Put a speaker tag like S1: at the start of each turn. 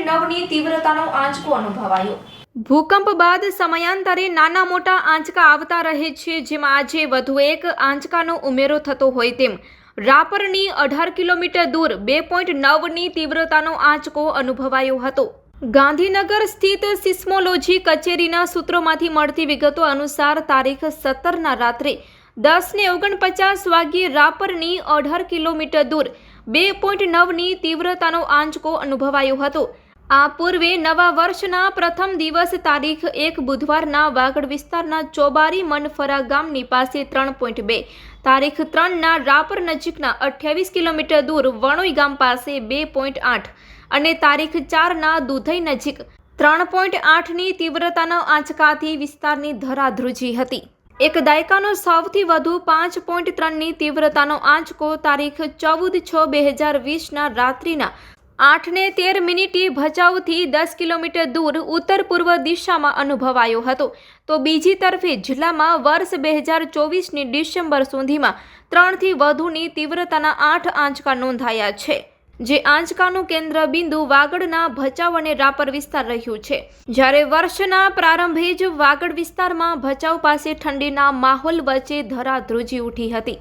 S1: નવની તીવ્રતાનો આંચકો અનુભવાયો. ભૂકંપ બાદ સમયાંતરે નાના મોટા આંચકા આવતા રહે છે, જેમાં આજે વધુ એક આંચકાનો ઉમેરો થતો હોય તેમ. રાપરની અઢાર કિલોમીટર દૂર બે પોઈન્ટ નવની તીવ્રતાનો આંચકો અનુભવાયો હતો. ગાંધીનગર સ્થિત સિસ્મોલોજી કચેરીના સૂત્રોમાંથી મળતી વિગતો અનુસાર તારીખ સત્તરના રાત્રે દસ ને ઓગણપચાસ વાગ્યે રાપરની અઢાર કિલોમીટર દૂર બે પોઈન્ટ નવની તીવ્રતાનો આંચકો અનુભવાયો હતો. આ પૂર્વે નવા વર્ષના પ્રથમ દિવસ તારીખ એક બુધવારના વાગડ વિસ્તારના ચોબારી મનફરા ગામની પાસે ત્રણ પોઈન્ટ બે. તારીખ ત્રણના રાપર નજીકના અઠ્યાવીસ કિલોમીટર દૂર વણોઈ ગામ પાસે બે પોઈન્ટ આઠ અને તારીખ ચારના દુધઈ નજીક ત્રણ પોઈન્ટ આઠની તીવ્રતાના આંચકાથી વિસ્તારની ધરા ધ્રુજી હતી. એક દાયકાનો સૌથી વધુ પાંચ પોઈન્ટ ત્રણની તીવ્રતાનો આંચકો તારીખ ચૌદ છ બે હજાર વીસના રાત્રિના આઠને તેર મિનિટે ભચાઉથી દસ કિલોમીટર દૂર ઉત્તર પૂર્વ દિશામાં અનુભવાયો હતો. તો બીજી તરફે જિલ્લામાં વર્ષ બે હજાર ચોવીસની ડિસેમ્બર સુધીમાં ત્રણથી વધુની તીવ્રતાના આઠ આંચકા નોંધાયા છે. જે આંચકાનું કેન્દ્ર બિંદુ વાગડના ભચાઉ અને રાપર વિસ્તાર રહ્યું છે. જ્યારે વર્ષના પ્રારંભે જ વાગડ વિસ્તારમાં ભચાઉ પાસે ઠંડીના માહોલ વચ્ચે ધરા ધ્રુજી ઉઠી હતી.